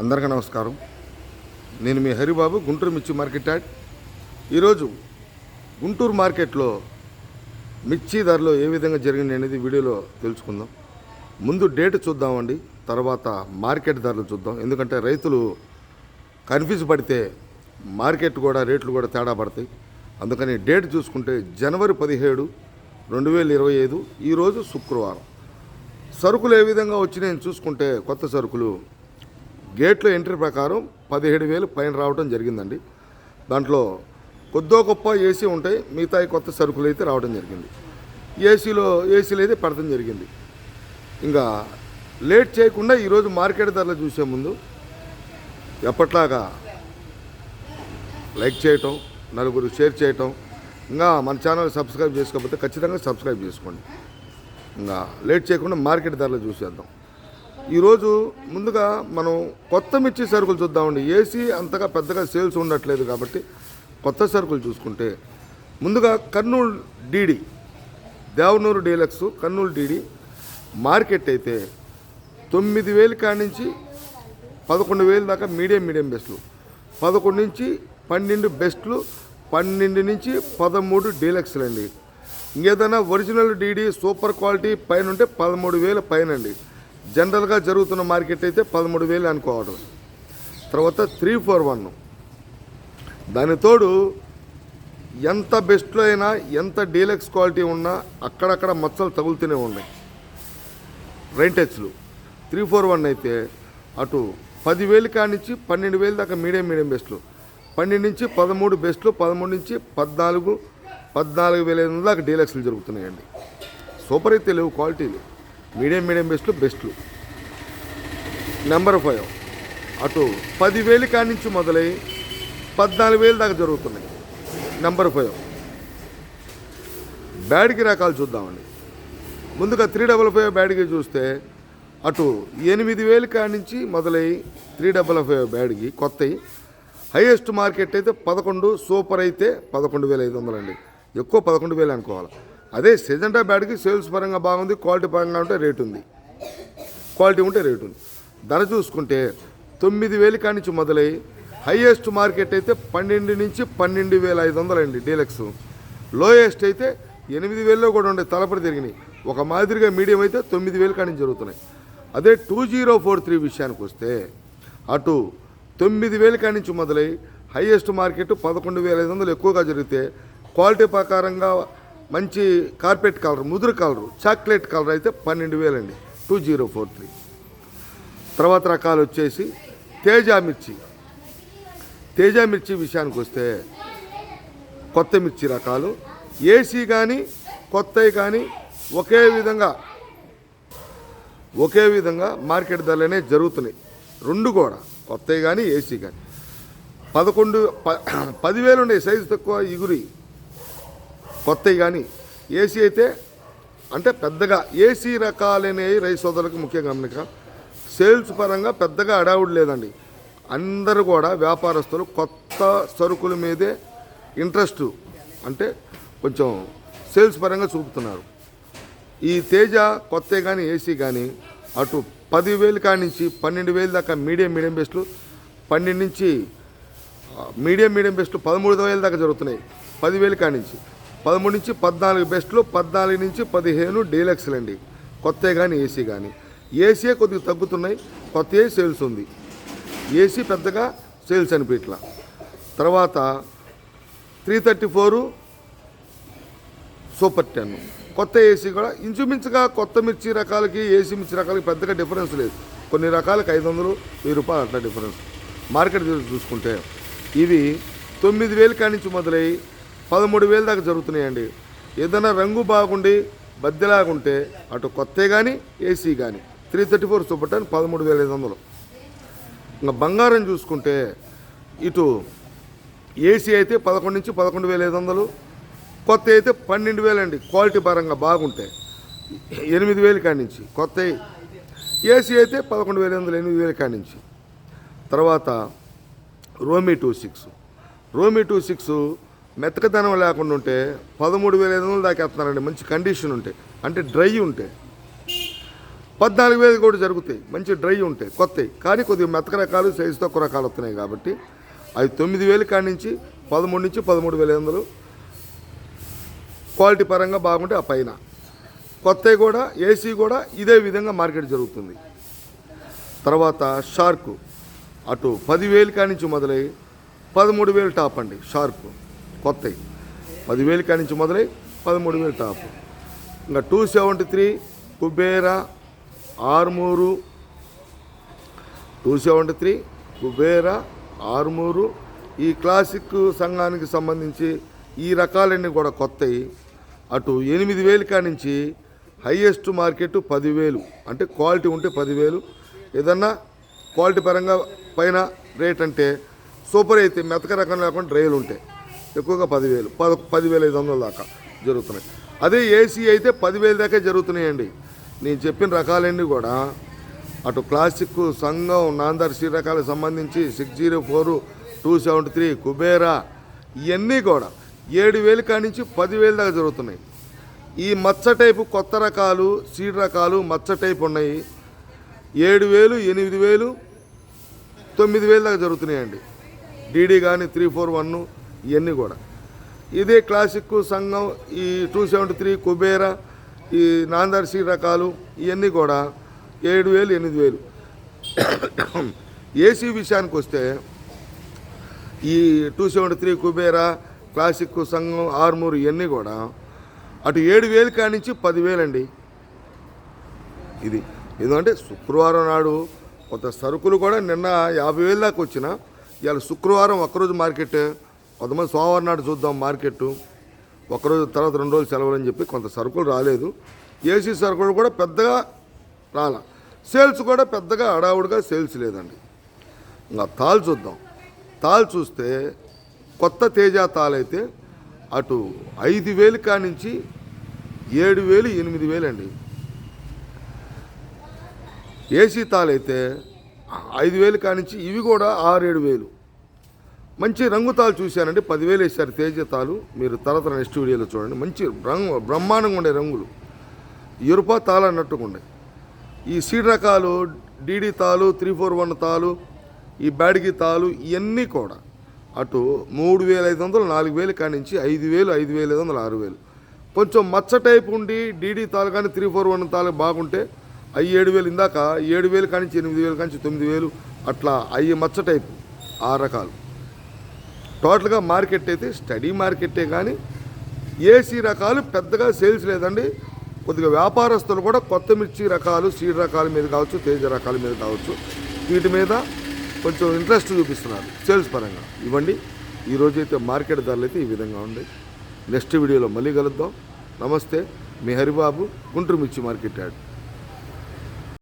అందరికీ నమస్కారం. నేను మీ హరిబాబు గుంటూరు మిర్చి మార్కెట్ యాడ్. ఈరోజు గుంటూరు మార్కెట్లో మిర్చి ధరలు ఏ విధంగా జరిగింది అనేది వీడియోలో తెలుసుకుందాం. ముందు డేట్ చూద్దామండి తర్వాత మార్కెట్ ధరలు చూద్దాం. ఎందుకంటే రైతులు కన్ఫ్యూజ్ పడితే మార్కెట్ కూడా రేట్లు కూడా తేడా పడతాయి. అందుకని డేట్ చూసుకుంటే జనవరి పదిహేడు రెండు వేల ఇరవై ఐదు ఈరోజు శుక్రవారం. సరుకులు ఏ విధంగా వచ్చినాయని చూసుకుంటే కొత్త సరుకులు గేట్లో ఎంట్రీ ప్రకారం పదిహేడు వేలు పైన రావడం జరిగిందండి. దాంట్లో కొద్దో గొప్ప ఏసీ ఉంటాయి మిగతా కొత్త సరుకులు అయితే రావడం జరిగింది. ఏసీలో ఏసీలు అయితే పడటం జరిగింది. ఇంకా లేట్ చేయకుండా ఈరోజు మార్కెట్ ధరలు చూసే ముందు ఎప్పట్లాగా లైక్ చేయటం నలుగురు షేర్ చేయటం ఇంకా మన ఛానల్ సబ్స్క్రైబ్ చేసుకోకపోతే ఖచ్చితంగా సబ్స్క్రైబ్ చేసుకోండి. ఇంకా లేట్ చేయకుండా మార్కెట్ ధరలు చూసేద్దాం. ఈరోజు ముందుగా మనం కొత్త మిర్చి సరుకులు చూద్దామండి. ఏసీ అంతగా పెద్దగా సేల్స్ ఉండట్లేదు కాబట్టి కొత్త సరుకులు చూసుకుంటే. ముందుగా Kurnool DD Devanur deluxe Kurnool DD market అయితే తొమ్మిది వేలు కాడి నుంచి పదకొండు వేలు దాకా మీడియం మీడియం బెస్ట్లు. పదకొండు నుంచి పన్నెండు బెస్ట్లు పన్నెండు నుంచి పదమూడు డీలక్స్లు అండి ఇంకేదైనా ఒరిజినల్ డీడీ సూపర్ క్వాలిటీ పైన ఉంటే పదమూడు వేల పైన అండి జనరల్గా జరుగుతున్న మార్కెట్ అయితే పదమూడు వేలు అనుకోవడం తర్వాత త్రీ ఫోర్ వన్. దాని తోడు ఎంత బెస్ట్లో అయినా ఎంత డీలక్స్ క్వాలిటీ ఉన్నా అక్కడక్కడ మచ్చలు తగులుతూనే ఉన్నాయి. రెంటెచ్లు. త్రీ ఫోర్ వన్ అయితే అటు పదివేలు కానించి పన్నెండు వేలు దాకా మీడియం మీడియం బెస్ట్లు. పన్నెండు నుంచి పదమూడు బెస్ట్లు పదమూడు నుంచి పద్నాలుగు పద్నాలుగు వేల ఐదు వందల దాకా డీలక్స్లు జరుగుతున్నాయండి. సూపర్ అయితే లేవు క్వాలిటీలు మీడియం మీడియం బెస్ట్లు బెస్ట్లు. నెంబర్ ఫైవ్ అటు పదివేలు కానించి మొదలై పద్నాలుగు వేలు దాకా జరుగుతున్నాయి. నెంబర్ ఫైవ్ బ్యాడ్కి రకాలు చూద్దామండి. ముందుగా త్రీ డబల్ ఫైవ్ బ్యాడ్కి చూస్తే అటు ఎనిమిది వేలు కాడి నుంచి మొదలై త్రీ డబల్ ఫైవ్ బ్యాడ్కి కొత్తవి హైయెస్ట్ మార్కెట్ అయితే పదకొండు సూపర్ అయితే పదకొండు వేల ఐదు వందలండి. ఎక్కువ పదకొండు వేలు అనుకోవాలి. అదే సెజెంటా బ్యాడ్కి సేల్స్ పరంగా బాగుంది క్వాలిటీ పరంగా ఉంటే రేట్ ఉంది. క్వాలిటీ ఉంటే రేటు ఉంది. ధర చూసుకుంటే తొమ్మిది వేలు కానించి మొదలై హైయెస్ట్ మార్కెట్ అయితే పన్నెండు నుంచి పన్నెండు వేల ఐదు వందలండి డీలక్స్. లోయెస్ట్ అయితే ఎనిమిది వేలలో కూడా ఉండే తలపడి తిరిగినాయి. ఒక మాదిరిగా మీడియం అయితే తొమ్మిది వేలు కానీ జరుగుతున్నాయి. అదే టూ జీరో ఫోర్ త్రీ విషయానికి వస్తే అటు తొమ్మిది వేల కానించి మొదలై హైయెస్ట్ మార్కెట్ పదకొండు వేల ఐదు వందలు ఎక్కువగా జరిగితే క్వాలిటీ ప్రకారంగా మంచి కార్పెట్ కలర్ ముదురు కలరు చాక్లెట్ కలర్ అయితే పన్నెండు వేలండి. Two zero four three. తర్వాత రకాలు వచ్చేసి తేజ మిర్చి. తేజ మిర్చి విషయానికి వస్తే కొత్త మిర్చి రకాలు. ఏసీ కానీ కొత్తవి కానీ ఒకే విధంగా ఒకే విధంగా మార్కెట్ ధరలనే జరుగుతున్నాయి. రెండు కూడా కొత్తవి కానీ ఏసీ కానీ పదకొండు ప పదివేలు ఉన్నాయి సైజు తక్కువ ఇగురి. కొత్తవి కానీ ఏసీ అయితే అంటే పెద్దగా ఏసీ రకాలనేవి రైస్ సోదరులకు ముఖ్య గమనిక. సేల్స్ పరంగా పెద్దగా అడావుడు లేదండి. అందరూ కూడా వ్యాపారస్తులు కొత్త సరుకుల మీదే ఇంట్రెస్ట్ అంటే కొంచెం సేల్స్ పరంగా చూపుతున్నారు. ఈ తేజ కొత్త కానీ ఏసీ కానీ అటు పదివేలు కాడి నుంచి పన్నెండు వేలు దాకా మీడియం మీడియం బెస్ట్లు పన్నెండు నుంచి మీడియం మీడియం బెస్ట్లు పదమూడు వేల దాకా జరుగుతున్నాయి. పదివేలు కాడి నుంచి పదమూడు నుంచి పద్నాలుగు బెస్ట్లు పద్నాలుగు నుంచి పదిహేను డీలక్స్లు అండి కొత్త కానీ ఏసీ కానీ ఏసీ కొద్దిగా తగ్గుతున్నాయి కొత్త సేల్స్ ఉంది. ఏసీ పెద్దగా సేల్స్ అనిపించట్ల తర్వాత three thirty four super ten. కొత్త ఏసీ కూడా ఇంచుమించుగా కొత్త మిర్చి రకాలకి ఏసీ మిర్చి రకాలకి పెద్దగా డిఫరెన్స్ లేదు. కొన్ని రకాలకి ఐదు వందలు వెయ్యి రూపాయలు అట్లా డిఫరెన్స్. మార్కెట్ చూసుకుంటే ఇవి తొమ్మిది వేలు కానించి మొదలై పదమూడు వేలు దాకా జరుగుతున్నాయండి. ఏదైనా రంగు బాగుండి బద్దెలాగుంటే అటు కొత్త కానీ ఏసీ కానీ three thirty four super ten పదమూడు వేల ఐదు వందలు. ఇంకా బంగారం చూసుకుంటే ఇటు ఏసీ అయితే పదకొండు నుంచి పదకొండు వేల ఐదు వందలు కొత్త అయితే పన్నెండు వేలండి క్వాలిటీ పరంగా బాగుంటాయి ఎనిమిది వేలు కాడి నుంచి. కొత్త ఏసీ అయితే పదకొండు వేల ఐదు వందలు ఎనిమిది వేలు కాడి నుంచి. తర్వాత రోమీ టూ సిక్స్. రోమీ టూ సిక్స్ మెత్తకదనం లేకుండా ఉంటే పదమూడు వేల ఐదు వందలు దాకా వేస్తున్నారండి మంచి కండిషన్ ఉంటే. అంటే డ్రై ఉంటే. పద్నాలుగు వేలు కూడా జరుగుతాయి. మంచి డ్రై ఉంటాయి కొత్తవి కానీ కొద్దిగా మెత్తక రకాలు సైజు తక్కువ రకాలు వస్తున్నాయి కాబట్టి అవి తొమ్మిది వేలు కాడి నుంచి పదమూడు నుంచి పదమూడు వేల ఐదు వందలు. క్వాలిటీ పరంగా బాగుంటే ఆ పైన. కొత్తవి కూడా ఏసీ కూడా ఇదే విధంగా మార్కెట్ జరుగుతుంది. తర్వాత షార్క్ అటు పదివేలు కాడి నుంచి మొదలై పదమూడు వేలు టాప్ అండి. షార్క్ కొత్తవి పదివేలు కాడి నుంచి మొదలై పదమూడు వేలు టాప్. ఇంకా two seventy three Kubera Armur two seventy three Kubera Armur. ఈ క్లాసిక్ సంఘానికి సంబంధించి ఈ రకాలన్నీ కూడా కొత్తవి అటు ఎనిమిది వేలు కాడి నుంచి హైయెస్ట్ మార్కెట్ పదివేలు. అంటే క్వాలిటీ ఉంటే పదివేలు. ఏదన్నా క్వాలిటీ పరంగా పైన రేట్ అంటే సూపర్ అయితే మెతక రకం లేకుండా రైలు ఉంటాయి. ఎక్కువగా పదివేలు పద పదివేల ఐదు వందల దాకా జరుగుతున్నాయి. అదే ఏసీ అయితే పదివేల దాకా జరుగుతున్నాయండి. నేను చెప్పిన రకాలన్నీ కూడా అటు క్లాసిక్ సంఘం నాందర్ శ్రీరకాలకు సంబంధించి six zero four two seventy three Kubera ఇవన్నీ కూడా ఏడు వేలు కానించి నుంచి పదివేలు దాకా జరుగుతున్నాయి. ఈ మచ్చ టైపు కొత్త రకాలు సీడ్ రకాలు మచ్చ టైపు ఉన్నాయి. ఏడు వేలు ఎనిమిది వేలు తొమ్మిది వేలు దాకా జరుగుతున్నాయండి. డీడీ కానీ త్రీ ఫోర్ వన్ ఇవన్నీ కూడా. ఇదే క్లాసిక్ సంఘం ఈ టూ సెవెంటీ త్రీ కుబేర ఈ నాందర్శి రకాలు ఇవన్నీ కూడా ఏడు వేలు ఎనిమిది వేలు. ఏసీ విషయానికి వస్తే ఈ two seventy three Kubera classic సంఘం ఆర్మూర్ ఇవన్నీ కూడా అటు ఏడు వేలు కానించి నుంచి పదివేలండి. ఇది ఎందుకంటే శుక్రవారం నాడు కొంత సరుకులు కూడా నిన్న యాభై వేలు దాకా వచ్చిన ఇవాళ శుక్రవారం ఒక్కరోజు మార్కెట్ కొంతమంది సోమవారం నాడు చూద్దాం మార్కెట్ ఒకరోజు తర్వాత రెండు రోజులు సెలవులు అని చెప్పి కొంత సరుకులు రాలేదు. ఏసీ సరుకులు కూడా పెద్దగా రాల. సేల్స్ కూడా పెద్దగా హడావుడిగా సేల్స్ లేదండి. ఇంకా తాళ్ళు చూద్దాం. తాళ్ళు చూస్తే కొత్త తేజ తాళైతే అయితే అటు ఐదు వేలు కానించి ఏడు వేలు ఎనిమిది వేలు అండి. ఏసీ తాళైతే అయితే ఐదు వేలు కానించి ఇవి కూడా ఆరేడు వేలు. మంచి రంగు తాలు చూశానండి. పదివేలు వేశారు తేజ తాలు మీరు తర్వాత నెక్స్ట్ వీడియోలో చూడండి. మంచి రంగు బ్రహ్మాండంగా ఉండే రంగులు. ఎరుప తాళ అన్నట్టుగా ఉండే. ఈ సీడ్ రకాలు డీడీ తాలు త్రీ ఫోర్ వన్ తాలు ఈ బ్యాడ్గి తాలు ఇవన్నీ కూడా అటు మూడు వేల ఐదు వందలు నాలుగు వేలు కానించి ఐదు వేలు ఐదు వేల ఐదు వందలు ఆరు వేలు. కొంచెం మచ్చ టైప్ ఉండి డీడీ తాలు కానీ త్రీ ఫోర్ వన్ తాలు బాగుంటే అవి ఏడు వేలు ఇందాక ఏడు వేలు కానించి ఎనిమిది వేలు కానించి తొమ్మిది వేలు అట్లా అవి మచ్చ టైప్ ఆ రకాలు. టోటల్గా మార్కెట్ అయితే స్టడీ మార్కెటే కానీ ఏసీ రకాలు పెద్దగా సేల్స్ లేదండి. కొద్దిగా వ్యాపారస్తులు కూడా కొత్త మిర్చి రకాలు సీడ్ రకాల మీద కావచ్చు తేజ రకాల మీద కావచ్చు వీటి మీద కొంచెం ఇంట్రెస్ట్ చూపిస్తున్నారు సేల్స్ పరంగా. ఇవ్వండి. ఈరోజు అయితే మార్కెట్ ధరలు అయితే ఈ విధంగా ఉంది నెక్స్ట్ వీడియోలో మళ్ళీ కలుద్దాం. నమస్తే. మీ హరిబాబు గుంటూరు మిర్చి మార్కెట్ యాడ్.